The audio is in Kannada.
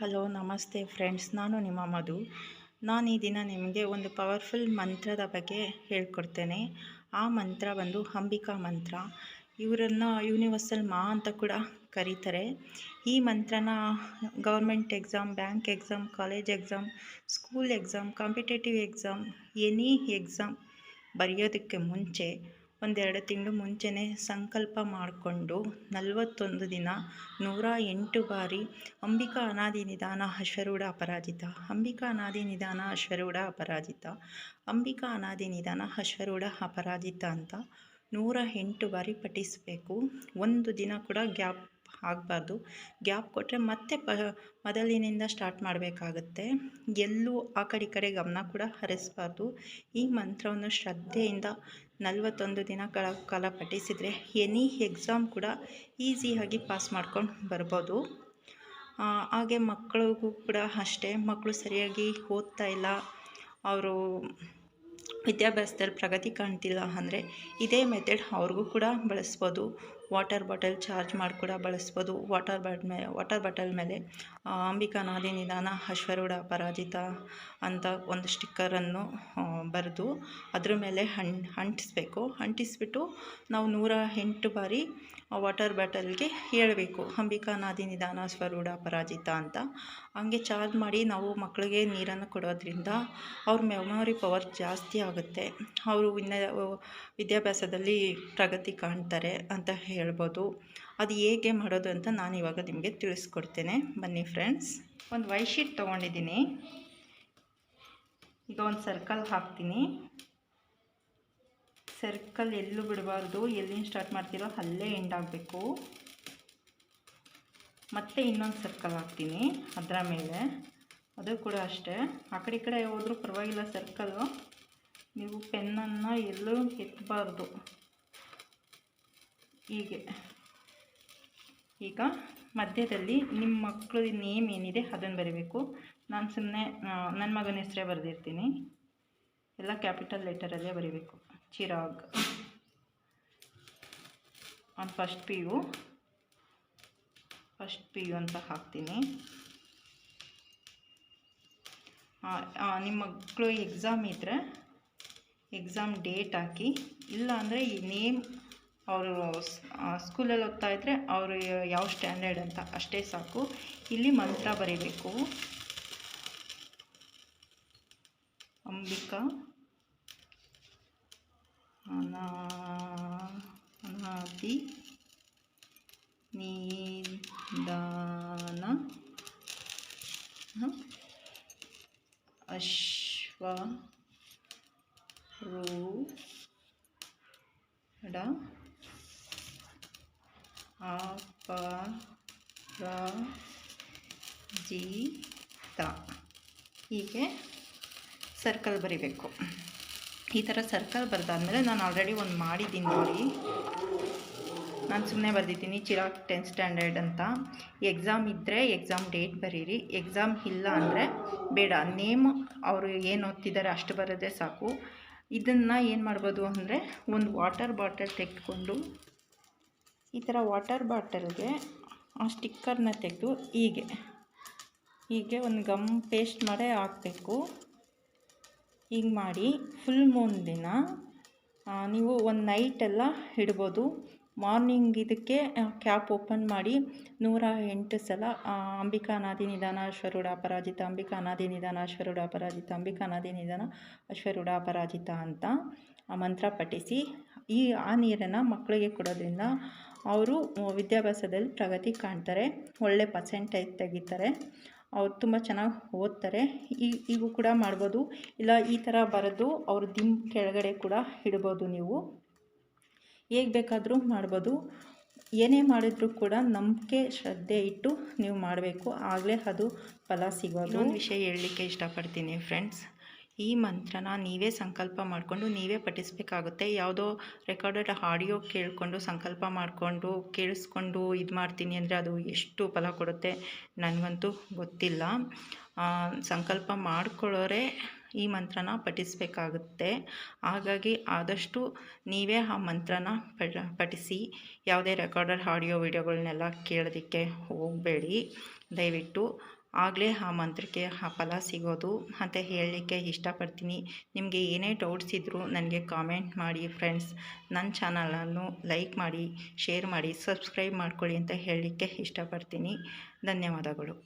ಹಲೋ, ನಮಸ್ತೆ ಫ್ರೆಂಡ್ಸ್. ನಾನು ನಿಮ್ಮ ಮಧು. ನಾನು ಈ ದಿನ ನಿಮಗೆ ಒಂದು ಪವರ್ಫುಲ್ ಮಂತ್ರದ ಬಗ್ಗೆ ಹೇಳ್ಕೊಡ್ತೇನೆ. ಆ ಮಂತ್ರ ಬಂದು ಅಂಬಿಕಾ ಮಂತ್ರ. ಇವರನ್ನು ಯೂನಿವರ್ಸಲ್ ಮಾ ಅಂತ ಕೂಡ ಕರೀತಾರೆ. ಈ ಮಂತ್ರನ government exam, bank exam, college exam, school exam, competitive exam, any exam ಬರೆಯೋದಕ್ಕೆ ಮುಂಚೆ ಒಂದೆರಡು ತಿಂಗಳು ಮುಂಚೆನೇ ಸಂಕಲ್ಪ ಮಾಡಿಕೊಂಡು ನಲವತ್ತೊಂದು ದಿನ ನೂರ ಎಂಟು ಬಾರಿ ಅಂಬಿಕಾ ಅನಾದಿ ನಿಧಾನ ಅಶ್ವರೂಢ ಅಪರಾಜಿತ. ಅಂಬಿಕಾ ಅನಾದಿ ನಿಧಾನ ಅಶ್ವರೂಢ ಅಪರಾಜಿತ. ಅಂಬಿಕಾ ಅನಾದಿ ನಿಧಾನ ಅಶ್ವರೂಢ ಅಪರಾಜಿತ ಅಂತ ನೂರ ಎಂಟು ಬಾರಿ ಪಠಿಸಬೇಕು. ಒಂದು ದಿನ ಕೂಡ ಗ್ಯಾಪ್ ಆಗಬಾರ್ದು. ಗ್ಯಾಪ್ ಕೊಟ್ಟರೆ ಮತ್ತೆ ಪ, ಮೊದಲಿನಿಂದ ಸ್ಟಾರ್ಟ್ ಮಾಡಬೇಕಾಗತ್ತೆ. ಎಲ್ಲೂ ಆ ಕಡೆ ಈ ಕಡೆ ಗಮನ ಕೂಡ ಹರಿಸಬಾರ್ದು. ಈ ಮಂತ್ರವನ್ನು ಶ್ರದ್ಧೆಯಿಂದ ನಲವತ್ತೊಂದು ದಿನಗಳ ಕಾಲ ಪಠಿಸಿದರೆ ಎನಿ ಎಕ್ಸಾಮ್ ಕೂಡ ಈಸಿಯಾಗಿ ಪಾಸ್ ಮಾಡ್ಕೊಂಡು ಬರ್ಬೋದು. ಹಾಗೆ ಮಕ್ಕಳಿಗೂ ಕೂಡ ಅಷ್ಟೇ. ಮಕ್ಕಳು ಸರಿಯಾಗಿ ಓದ್ತಾ ಇಲ್ಲ. ಅವರು ವಿದ್ಯಾಭ್ಯಾಸದಲ್ಲಿ ಪ್ರಗತಿ ಕಾಣ್ತಿಲ್ಲ ಅಂದರೆ ಇದೇ ಮೆಥಡ್ ಅವ್ರಿಗೂ ಕೂಡ ಬಳಸ್ಬೋದು. ವಾಟರ್ ಬಾಟಲ್ ಚಾರ್ಜ್ ಮಾಡಿ ಕೂಡ ಬಳಸ್ಬೋದು. ವಾಟರ್ ಬಾಟ್ ಮೇ, ವಾಟರ್ ಬಾಟಲ್ ಮೇಲೆ ಅಂಬಿಕಾ ನಾದಿ ನಿಧಾನ, ಅಶ್ವರೂಢ, ಪರಾಜಿತ ಅಂತ ಒಂದು ಸ್ಟಿಕ್ಕರನ್ನು ಬರೆದು ಅದ್ರ ಮೇಲೆ ಹಣ್, ಅಂಟಿಸ್ಬೇಕು. ಅಂಟಿಸ್ಬಿಟ್ಟು ನಾವು ನೂರ ಎಂಟು ಬಾರಿ ವಾಟರ್ ಬಾಟಲ್ಗೆ ಹೇಳಬೇಕು. ಅಂಬಿಕಾ ನಾದಿ ನಿಧಾನ ಸ್ವರೂಢ ಪರಾಜಿತ ಅಂತ. ಹಂಗೆ ಚಾರ್ಜ್ ಮಾಡಿ ನಾವು ಮಕ್ಕಳಿಗೆ ನೀರನ್ನು ಕೊಡೋದ್ರಿಂದ ಅವ್ರ ಮೆಮೊರಿ ಪವರ್ ಜಾಸ್ತಿ ಆಗುತ್ತೆ. ಅವರು ವಿನ್ಯ, ವಿದ್ಯಾಭ್ಯಾಸದಲ್ಲಿ ಪ್ರಗತಿ ಕಾಣ್ತಾರೆ ಅಂತ ಹೇಳ್ಬೋದು. ಅದು ಹೇಗೆ ಮಾಡೋದು ಅಂತ ನಾನು ಇವಾಗ ನಿಮಗೆ ತಿಳಿಸ್ಕೊಡ್ತೇನೆ. ಬನ್ನಿ ಫ್ರೆಂಡ್ಸ್ ಒಂದು ವೈಟ್ ಶೀಟ್ ತೊಗೊಂಡಿದ್ದೀನಿ. ಈಗ ಒಂದು ಸರ್ಕಲ್ ಹಾಕ್ತೀನಿ. ಸರ್ಕಲ್ ಎಲ್ಲೂ ಬಿಡಬಾರ್ದು. ಎಲ್ಲಿಂದ ಸ್ಟಾರ್ಟ್ ಮಾಡ್ತಿರೋ ಅಲ್ಲೇ ಎಂಡ್ ಆಗಬೇಕು. ಮತ್ತೆ ಇನ್ನೊಂದು ಸರ್ಕಲ್ ಹಾಕ್ತೀನಿ ಅದರ ಮೇಲೆ. ಅದು ಕೂಡ ಅಷ್ಟೇ. ಆ ಕಡೆ ಈ ಕಡೆ ಹೋದರೂ ಪರವಾಗಿಲ್ಲ ಸರ್ಕಲ್ಲು ನೀವು ಪೆನ್ನನ್ನು ಎಲ್ಲೂ ಎತ್ತಬಾರ್ದು ಹೀಗೆ. ಈಗ ಮಧ್ಯದಲ್ಲಿ ನಿಮ್ಮ ಮಕ್ಕಳು ನೇಮ್ ಏನಿದೆ ಅದನ್ನು ಬರೀಬೇಕು. ನಾನು ಸುಮ್ಮನೆ ನನ್ನ ಮಗನ ಹೆಸರೇ ಬರೆದಿರ್ತೀನಿ. ಎಲ್ಲ ಕ್ಯಾಪಿಟಲ್ ಲೆಟರಲ್ಲೇ ಬರೀಬೇಕು. ಚಿರಾಗ್. ಅವ್ನು first P U. First P U ಅಂತ ಹಾಕ್ತೀನಿ. ನಿಮ್ಮ ಮಕ್ಕಳು ಎಕ್ಸಾಮ್ ಇದ್ದರೆ ಎಕ್ಸಾಮ್ ಡೇಟ್ ಹಾಕಿ, ಇಲ್ಲ ಅಂದರೆ ಈ ನೇಮ್ ಅವರು ಸ್ಕೂಲಲ್ಲಿ ಓದ್ತಾ ಇದ್ದರೆ ಅವರು ಯಾವ ಸ್ಟ್ಯಾಂಡರ್ಡ್ ಅಂತ ಅಷ್ಟೇ ಸಾಕು. ಇಲ್ಲಿ ಮಂತ್ರ ಬರೀಬೇಕು. ಅಂಬಿಕಾ. ಅನಾ, ಅನಾದಿ. ನಿಧಾನ ಅಶ್ವ. ರೂಢ ಅಪರಾಜಿತ. ಹೀಗೆ ಸರ್ಕಲ್ ಬರಿಬೇಕು. ಈ ಥರ ಸರ್ಕಲ್ ಬರೆದಾದ್ಮೇಲೆ ನಾನು ಆಲ್ರೆಡಿ ಒಂದು ಮಾಡಿದ್ದೀನಿ ನೋಡಿ. ನಾನು ಸುಮ್ಮನೆ ಬರೆದಿದ್ದೀನಿ, ಚಿರಾಗ್ ಟೆಂತ್ ಸ್ಟ್ಯಾಂಡರ್ಡ್ ಅಂತ. ಎಕ್ಸಾಮ್ ಇದ್ದರೆ ಎಕ್ಸಾಮ್ ಡೇಟ್ ಬರೀರಿ. ಎಕ್ಸಾಮ್ ಇಲ್ಲ ಅಂದರೆ ಬೇಡ. ನೇಮ್ ಅವರು ಏನು ಓದ್ತಿದ್ದಾರೆ ಅಷ್ಟು ಬರೋದೇ ಸಾಕು. ಇದನ್ನು ಏನು ಮಾಡ್ಬೋದು ಅಂದರೆ ಒಂದು ವಾಟರ್ ಬಾಟಲ್ ತೆಗೆದುಕೊಂಡು ಈ ಥರ ವಾಟರ್ ಬಾಟಲ್ಗೆ ಆ ಸ್ಟಿಕ್ಕರ್ನ ತೆಗೆದು ಹೀಗೆ ಹೀಗೆ ಒಂದು ಗಮ್ ಪೇಸ್ಟ್ ಮಾಡೇ ಹಾಕಬೇಕು. ಹೀಗೆ ಮಾಡಿ ಫುಲ್ ಮೂನ್ ದಿನ ನೀವು ಒಂದು ನೈಟೆಲ್ಲ ಇಡ್ಬೋದು. ಮಾರ್ನಿಂಗ್ ಇದಕ್ಕೆ ಕ್ಯಾಪ್ ಓಪನ್ ಮಾಡಿ ನೂರ ಎಂಟು ಸಲ ಅಂಬಿಕಾ ಅನಾದಿ ನಿಧಾನ, ಅಶ್ವರೂಢ ಅಪರಾಜಿತ, ಅಂಬಿಕಾ ಅನಾದಿ ನಿಧಾನ, ಅಶ್ವರೂಢ ಅಪರಾಜಿತ, ಅಂಬಿಕಾ ಅನಾದಿ ನಿಧಾನ, ಅಶ್ವರೂಢ ಅಪರಾಜಿತ ಅಂತ ಆ ಮಂತ್ರ ಪಠಿಸಿ ಈ ಆ ನೀರನ್ನು ಮಕ್ಕಳಿಗೆ ಕೊಡೋದ್ರಿಂದ ಅವರು ವಿದ್ಯಾಭ್ಯಾಸದಲ್ಲಿ ಪ್ರಗತಿ ಕಾಣ್ತಾರೆ, ಒಳ್ಳೆ ಪರ್ಸೆಂಟೇಜ್ ತೆಗಿತಾರೆ, ಅವ್ರು ತುಂಬ ಚೆನ್ನಾಗಿ ಓದ್ತಾರೆ. ಈ, ಈಗೂ ಕೂಡ ಮಾಡ್ಬೋದು. ಇಲ್ಲ, ಈ ಥರ ಬರೆದು ಅವ್ರ ದಿಮ್ ಕೆಳಗಡೆ ಕೂಡ ಇಡ್ಬೋದು ನೀವು. ಹೇಗೆ ಬೇಕಾದರೂ ಮಾಡ್ಬೋದು. ಏನೇ ಮಾಡಿದರೂ ಕೂಡ ನಂಬಿಕೆ, ಶ್ರದ್ಧೆ ಇಟ್ಟು ನೀವು ಮಾಡಬೇಕು. ಆಗಲೇ ಅದು ಫಲ ಸಿಗೋದು. ಒಂದು ವಿಷಯ ಹೇಳಲಿಕ್ಕೆ ಇಷ್ಟಪಡ್ತೀನಿ ಫ್ರೆಂಡ್ಸ್ ಈ ಮಂತ್ರನ ನೀವೇ ಸಂಕಲ್ಪ ಮಾಡಿಕೊಂಡು ನೀವೇ ಪಠಿಸಬೇಕಾಗುತ್ತೆ. ಯಾವುದೋ ರೆಕಾರ್ಡೆಡ್ ಆಡಿಯೋ ಕೇಳಿಕೊಂಡು ಸಂಕಲ್ಪ ಮಾಡಿಕೊಂಡು, ಕೇಳಿಸ್ಕೊಂಡು ಇದು ಮಾಡ್ತೀನಿ ಅಂದರೆ ಅದು ಎಷ್ಟು ಫಲ ಕೊಡುತ್ತೆ ನನಗಂತೂ ಗೊತ್ತಿಲ್ಲ. ಸಂಕಲ್ಪ ಮಾಡಿಕೊಳ್ಳೋರೆ ಈ ಮಂತ್ರನ ಪಠಿಸಬೇಕಾಗುತ್ತೆ. ಹಾಗಾಗಿ ಆದಷ್ಟು ನೀವೇ ಆ ಮಂತ್ರನ ಪಠಿಸಿ, ಯಾವುದೇ ರೆಕಾರ್ಡರ್ ಆಡಿಯೋ ವಿಡಿಯೋಗಳನ್ನೆಲ್ಲ ಕೇಳೋದಕ್ಕೆ ಹೋಗಬೇಡಿ. ದಯವಿಟ್ಟು ಆಗಲೇ ಆ ಮಂತ್ರಕ್ಕೆ ಆ ಫಲ ಸಿಗೋದು ಅಂತ ಹೇಳಲಿಕ್ಕೆ ಇಷ್ಟಪಡ್ತೀನಿ. ನಿಮಗೆ ಏನೇ ಡೌಟ್ಸ್ ಇದ್ದರೂ ನನಗೆ ಕಾಮೆಂಟ್ ಮಾಡಿ ಫ್ರೆಂಡ್ಸ್ ನನ್ನ ಚಾನಲನ್ನು ಲೈಕ್ ಮಾಡಿ ಶೇರ್ ಮಾಡಿ ಸಬ್ಸ್ಕ್ರೈಬ್ ಮಾಡ್ಕೊಳ್ಳಿ ಅಂತ ಹೇಳಲಿಕ್ಕೆ ಇಷ್ಟಪಡ್ತೀನಿ. ಧನ್ಯವಾದಗಳು.